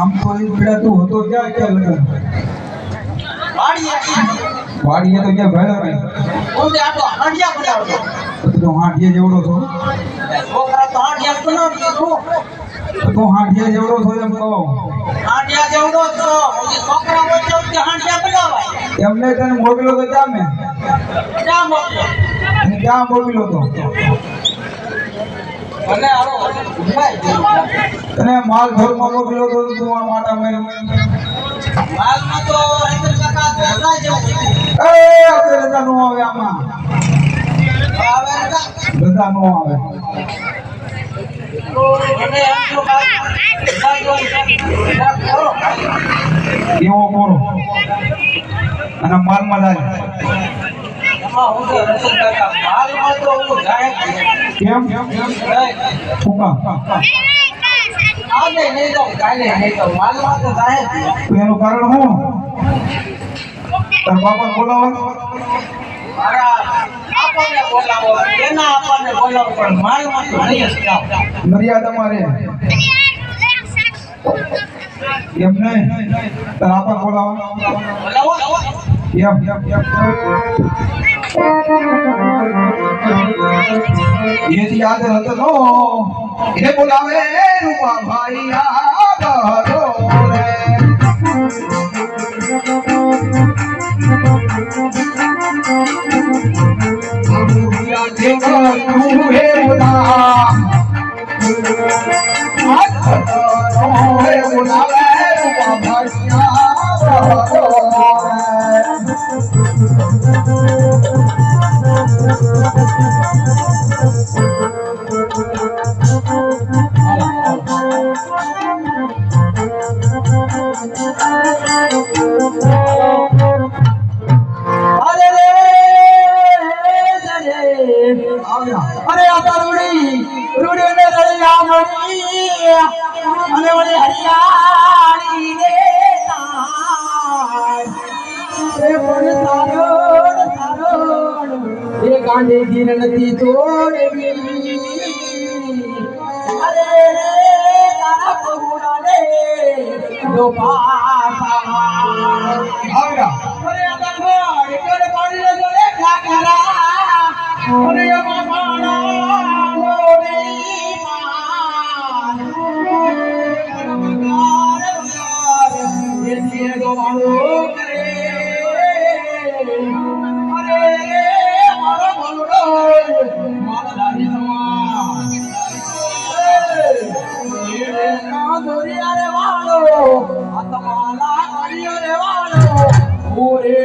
બેટા તું હતો ક્યાં ક્યાં લગન વાડીએ તો ક્યાં ભેળો નહીં. તો તું હાંડિયા જેવડો છો. તો તું હાંડિયા જેવડો છો એમ કહો. એમને તને મોકલ્યો તો ક્યાં મેં? તને ક્યાં મોકલ્યો તો? તને માલ ઘરમાં મોકલ્યો તો તું આ માટા મેં એ આપણે રજા નો આવે આમાં. રજા નો આવે. એવો કોરો અને માલમાં જાય કેમ ફૂકા તો એનું કારણ હું તાર બાપા બોલાવે. મર્યાદા મારે. એમ નહીં? તાર આપા બોલાવે. એમ એથી યાદ હતો નો એ બોલાવે રૂપા ભાઈ યાદ હતો રે તું મળી અને વળી હરિયાળી ગવાળો કરે. અરે મારો ભલુડો મારા દાદી રે વાળો આ તમારા દોરિયા રે વાળો. ઓરે